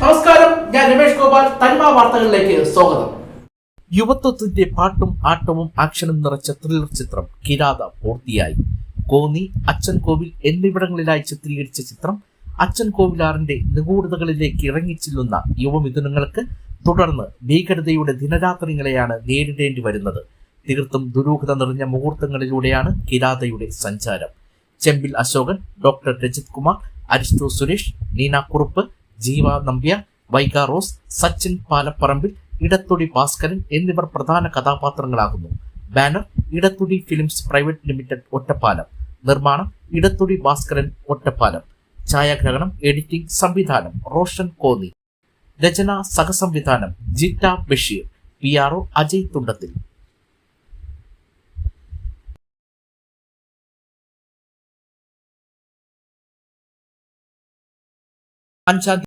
നമസ്കാരം ഞാൻ രമേഷ് ഗോപാൽ തനിമ വാർത്തകളിലേക്ക് സ്വാഗതം. യുവത്വത്തിന്റെ പാട്ടും ആട്ടവും ആക്ഷനും നിറച്ച ത്രില്ലർ ചിത്രം കിരാത പൂർത്തിയായി. കോന്നി അച്ഛൻ കോവിൽ എന്നിവിടങ്ങളിലായി ചിത്രീകരിച്ച ചിത്രം അച്ഛൻ കോവിലാറിന്റെ നിഗൂഢതകളിലേക്ക് ഇറങ്ങിച്ചെല്ലുന്ന യുവമിഥുനങ്ങൾക്ക് തുടർന്ന് ഭീകരതയുടെ ദിനരാത്രികളെയാണ് നേരിടേണ്ടി വരുന്നത്. തീർത്തും ദുരൂഹത നിറഞ്ഞ മുഹൂർത്തങ്ങളിലൂടെയാണ് കിരാതയുടെ സഞ്ചാരം. ചെമ്പിൽ അശോകൻ ഡോക്ടർ രജിത് കുമാർ അരിസ്റ്റോ സുരേഷ് നീന കുറുപ്പ് ജീവ നമ്പ്യ വൈഗ റോസ് സച്ചിൻ പാലപ്പറമ്പിൽ ഇടത്തൊടി ഭാസ്കരൻ എന്നിവർ പ്രധാന കഥാപാത്രങ്ങളാകുന്നു. Banner Edathodi films private limited Ottapalam. നിർമ്മാണം ഇടത്തൊടി ഭാസ്കരൻ ഒറ്റപ്പാലം. ഛായാഗ്രഹണം എഡിറ്റിംഗ് സംവിധാനം റോഷൻ കോന്നി. രചന സഹസംവിധാനം Jitta Basheer. P R O Ajay Thundathil. anzahl